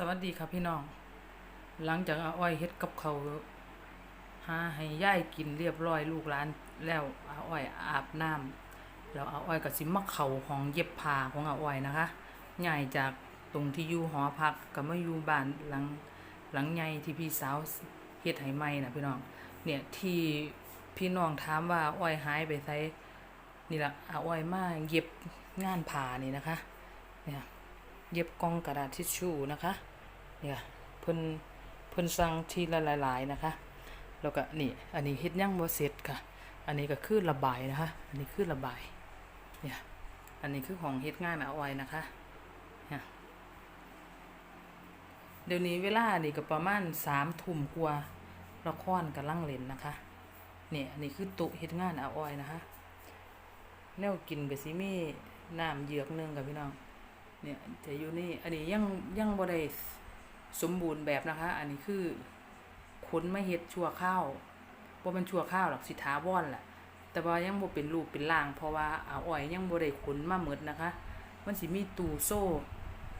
สวัสดีครับพี่น้อง หลังจากเอาอ้อยเฮ็ดกับเขาหาให้ย่ายกินเรียบร้อยลูกหลานแล้วเอาอ้อยอาบน้ำแล้วเอาอ้อยก็สิมาเขาห้องเย็บผ้าของอาอ้อยนะคะย้ายจากตรงที่อยู่หอพักก็มาอยู่บ้านหลังหลังใหญ่ที่พี่สาวเฮ็ดให้ใหม่นะพี่น้อง เนี่ยที่พี่น้องถามว่าอ้อยหายไปไสนี่ล่ะอาอ้อยมาเย็บงานผ้านี่นะคะ เนี่ยเย็บกองกระดาษทิชชู่นะคะ เนี่ยเพิ่นเพิ่นสั่งทีละหลาย ๆ นะคะ แล้วก็นี่อันนี้เฮ็ดยังบ่เสร็จค่ะ อันนี้ก็คือระบายนะคะ อันนี้คือระบายเนี่ยอันนี้คือของเฮ็ดงานเอาไว้นะคะเนี่ยเดี๋ยวนี้เวลานี่ก็ประมาณสามทุ่มกว่าละครกำลังเล่นนะคะเนี่ยอันนี้คือต๊ะเฮ็ดงานเอาไว้นะคะแนวกินก็สิมี่น้ำเยือกนึงกับพี่น้องเนี่ยจะอยู่นี่อันนี้ยังยังบ่ได้ สมบูรณ์แบบนะคะ อันนี้คือขนไมาเฮ็ดชั่วข้าวบ่เป็นชั่วข้าวหรอกสิถาวรแหละแต่ว่ายังบ่เป็นรูปเป็นร่าง เพราะว่าอาอ้อยยังบ่ได้ขนมาหมดนะคะ มันสิมีตูโซ่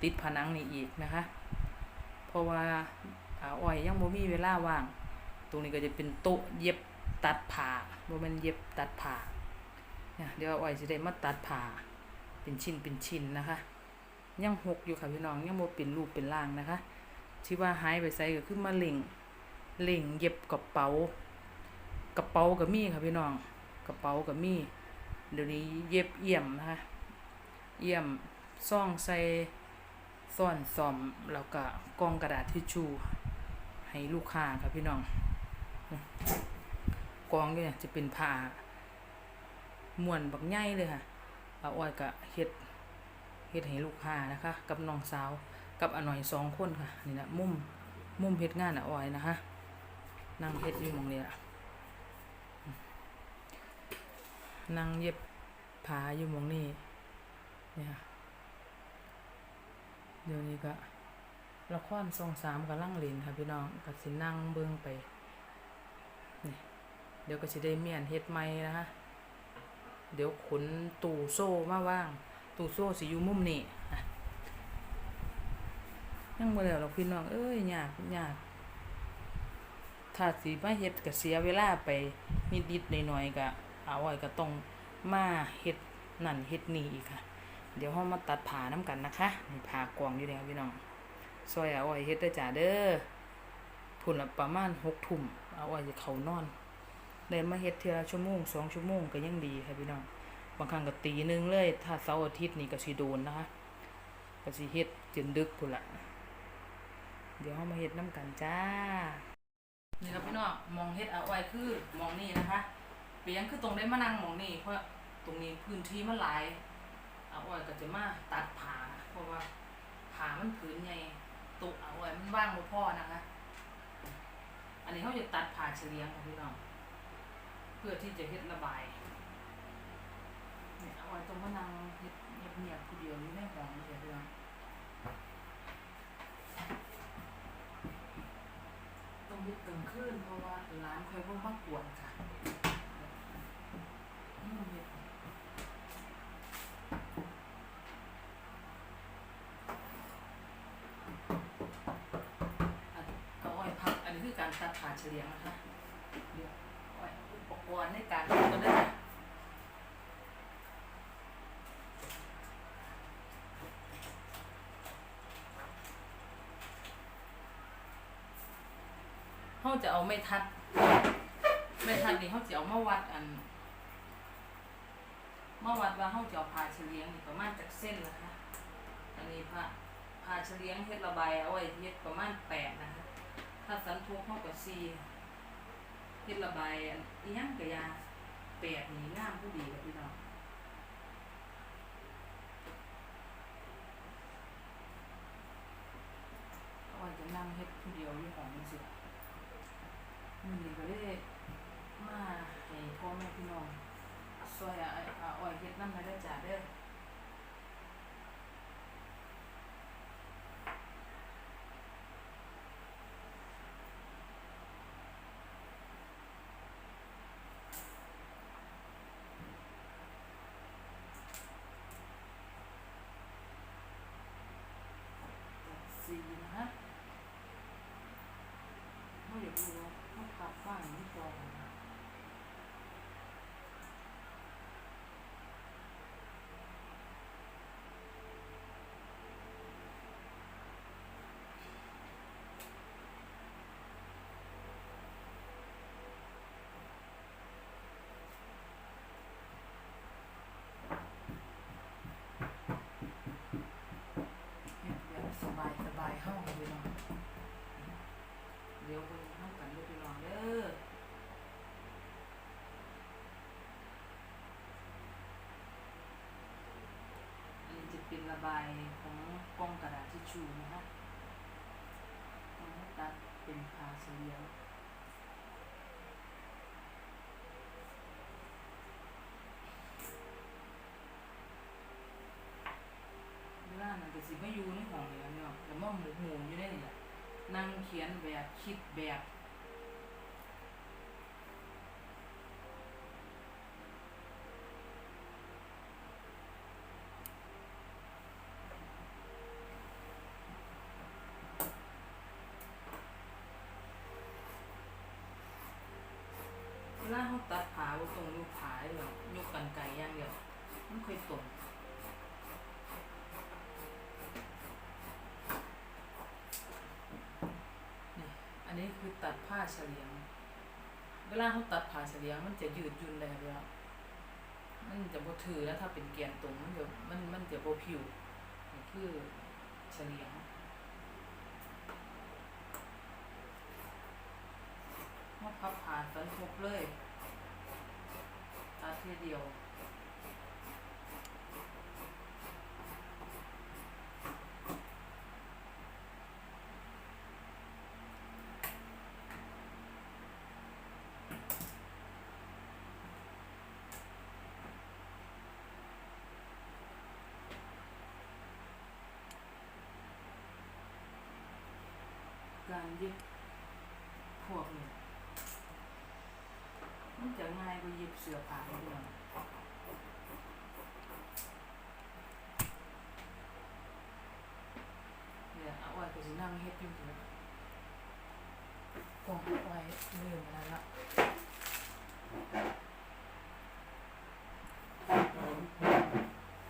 ติดผนังนี่อีกนะคะ เพราะว่าอาอ้อยยังบ่มีเวลาว่าง ตรงนี้ก็จะเป็นโต๊ะเย็บตัดผ้าบ่แม่นเย็บตัดผ้าเนี่ยเดี๋ยวอาอ้อยสิได้มาตัดผ้าเป็นชิ้นเป็นชิ้นนะคะ ยังหกอยู่ค่ะพี่น้องยังโมเป็นรูปเป็นร่างนะคะ ที่ว่าหายไปใส่ก็คือมาเล่งเล่งเย็บกระเป๋ากระเป๋าก็มีค่ะพี่น้องกระเป๋าก็มีเดี๋ยวนี้เย็บเอี่ยมนะคะเอี่ยมซ่องใส่ซ่อนซ่อมแล้วก็กองกระดาษทิชชู่ให้ลูกค้าค่ะพี่น้องกองเนี่ยจะเป็นผ้าม้วนบักใหญ่เลยค่ะเอาอ้อยก็เฮ็ดเฮ็ดให้ลูกค้านะคะ กับน้องสาว กับอาหน่อยสองคนค่ะนี่นะมุมมุมเฮ็ดงานอะอ้อยนะคะนั่งเฮ็ดอยู่มองนี้ล่ะนั่งเย็บผ้าอยู่มองนี้เนี่ยเดี๋ยวนี้ก็ละครทรงสามกำลังเล่นค่ะพี่น้องก็สินั่งเบิ่งไปนี่เดี๋ยวก็สิได้เมียนเฮ็ดใหม่นะคะเดี๋ยวขนตู้โซ่มาว่าง ตู้โซ่สิอยู่มุมนี้อะ ยังบ่แล้วหรอกพี่น้องเอ้ยยากยากถ้าสิมาเฮ็ดก็เสียเวลาไปนิดๆหน่อยๆก็เอาไว้ก็ต้องมาเฮ็ดนั่นเฮ็ดนี่อีกค่ะ เดี๋ยวเฮามาตัดผ้านํกันนะคะนี่ผ้ากองอยู่แล้วพี่น้องซอยเอาไว้เฮ็ดเด้จ้าเด้อพุ่นละประมาณ6ทุ่มเอาไว้จะเข้านอนได้มาเฮ็ดเทื่อละชั่วโมงสองชั่วโมงก็ยังดีค่ะพี่น้องบางครั้งก็ตีนึงเลย ถ้าเสาร์อาทิตย์นี่ก็สิโดนนะคะก็สิเฮ็ดจนดึกพุ่นละ เดี๋ยวเฮามาเฮ็ดน้ำกันจ้า นี่ครับพี่น้องมองเฮ็ดเอาไว้คือมองนี่นะคะเปียงคือตรงได้มานั่งมองนี่เพราะตรงนี้พื้นที่มันหลายเอาไว้ก็จะมาตัดผาเพราะว่าผามันผืนใหญ่ตุเอาไว้มันว่างบ่พอนะคะ อันนี้เขาจะตัดผาเฉลียงค่ะพี่น้องเพื่อที่จะเฮ็ดระบายเนี่ยเอาไว้ตรงพนังเฮ็ดเงียบๆผู้เดียวนี่ไม่หอมเสียเรื่องต้องเฮ็ดกลางคืนเพราะว่าร้านค่อยบ่มากวนค่ะอืมเฮ็ดเอาไอ้พักอันนี้คือการตัดผ่าเฉลียงนะคะเดี๋ยวเอาไว้อุปกรณ์ในการเฮ็ดก็ได้ เขาจะเอาไม่ทัด ไม่ทัดนี่เขาจะเอามาวัดอันมาวัดว่าเขาจะเอาผ่าเฉลียงนี่ประมาณจากเส้นนะคะอันนี้ผ่าผ่าเฉลียงเฮ็ดระบายเอาไว้เฮ็ดประมาณแปดนะคะถ้าสันทุกเขากับสี่เฮ็ดระบายอันอีหยังกะยาแปดนี่งามผู้ดีกับพี่น้องเอาไว้จะนั่งเฮ็ดผู้เดียวอยู่ของ มือนี้ก็เลยมาให้พ่อแม่พี่น้องช่วยเอาเอาอ้อยเฮ็ดน้ำมาได้จ้าเด้อสี่นะคะ อยากรู้ว่ับบ้านนี้ก่องนฮ็ดแบบสบายสบายๆเฮาเลยเนาะเดี๋ยวเบิ่งเฮากันเด้อพี่น้องเด้อ อันนี้จะเป็น ระบายของกล้องกระดาษทิชชู่นะคะต้องตัดเป็นพาเสียงเวลานั้นก็สิมาอยู่ในห้องนี่ล่ะเนาะแล้วมาหมูหมูอยู่ในนี่แหละนั่งเขียนแบบคิดแบบ เวลาเขา ตัดผาว่าตรงยุกผาเลยยกกันไก่ย่างเดียวมันเคยตรงนี่อันนี้คือตัดผ้าเฉลียง เวลาเขาตัดผ้าเฉลียง มันจะยืดยุ่นเลยเดียวมันจะบ่ถือแล้วถ้าเป็นเกียนตรงมันจะมันมันจะบ่ผิวนี่คือเฉลียงมาพับผ่านฟันทุบเลย ตัดทีเดียวการเย็บพวกเนี้ มันจะง่ายกว่าเย็บเสื้อผ้าเรื่องเนี่ยเอาไว้ก็สินั่งเฮ็ดอยู่เถอะกล่องเอาไว้ลืมอะไรละ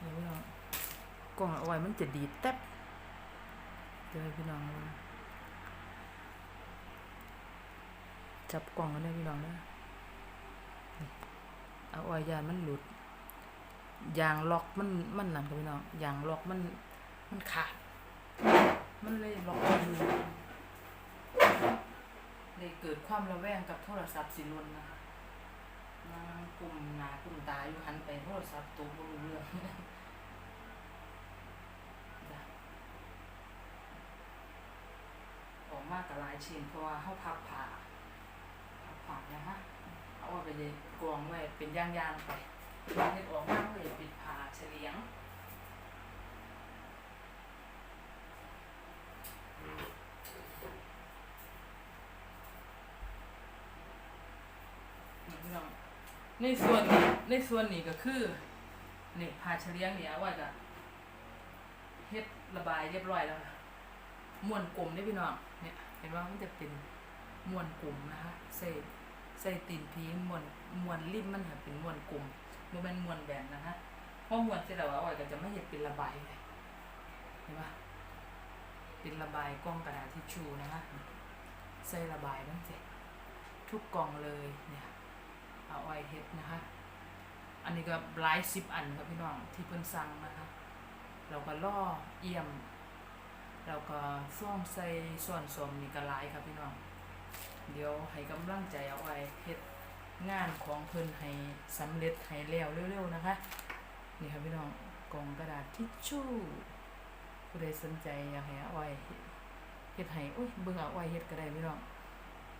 นี่พี่น้องกล่องเอาไว้มันจะดีดแต๊บเดี๋ยพี่น้องดูจับกล่องกันได้พี่น้องนะ เอาออยยานมันหลุดยางล็อกมันมันนั่นกับพี่น้องยางล็อกมันมันขาด มันเลยล็อกอยู่เลยเกิดความระแวงกับโทรศัพท์สิลุนนะคะนั่งกลุ่มหนากลุ่มตาอยู่หันไปโทรศัพท์ตัวบ่รู้เรื่องออกมากกับลายชิ้นเพราะว่าเข้าพับผ่าพับผ่านะคะ อาไว้ไปเลยกองไว้เป็นย่างๆไปเฮ็ดออกมาก็จะปิดผ่าเฉลียงนี่พี่น้องในส่วนนี้ในส่วนนี้ก็คือนี่ผ่าเฉลียงเนี่เอาไว้ก็เฮ็ดระบายเรียบร้อยแล้วค่ะม้วนกลมได้พี่น้องเนี่ยเห็นว่ามันจะเป็นม้วนกลมนะคะเส้ ใส่ตีนผีมวนมวนริมมันค่ะเป็นมวนกลมบ่แม่นมวนแบนนะคะเพราะมวนเสร็จแล้วเอาไว้ก็จะไม่เห็นเป็นระบายเลยเห็นปะเป็นระบายกล้องกระดาษทิชชู่นะคะใส่ระบายมันเสร็จทุกกล่องเลยเนี่ยเอาไว้เฮ็ดนะคะอันนี้ก็หลายสิบอันครับพี่น้องที่เพิ่นสั่งนะคะเราก็ล่อเอี่ยมเราก็ซ่อมใส่ส่วนสมนี่ก็หลายครับพี่น้อง เดี๋ยวให้กำลังใจเอาไว้เฮ็ดงานของเพิ่นให้สำเร็จให้แล้วเร็วๆนะคะ นี่ครับพี่น้องกล่องกระดาษทิชชู่ผู้ใดสนใจอยากให้เอาไว้เฮ็ดให้โอ้ยเบิ่งเอาไว้เฮ็ดก็ได้พี่น้อง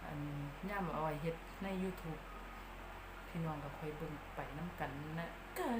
อันย่ามเอาไว้เฮ็ดใน YouTube พี่น้องก็ค่อยเบิ่งไปนํกันนะกะ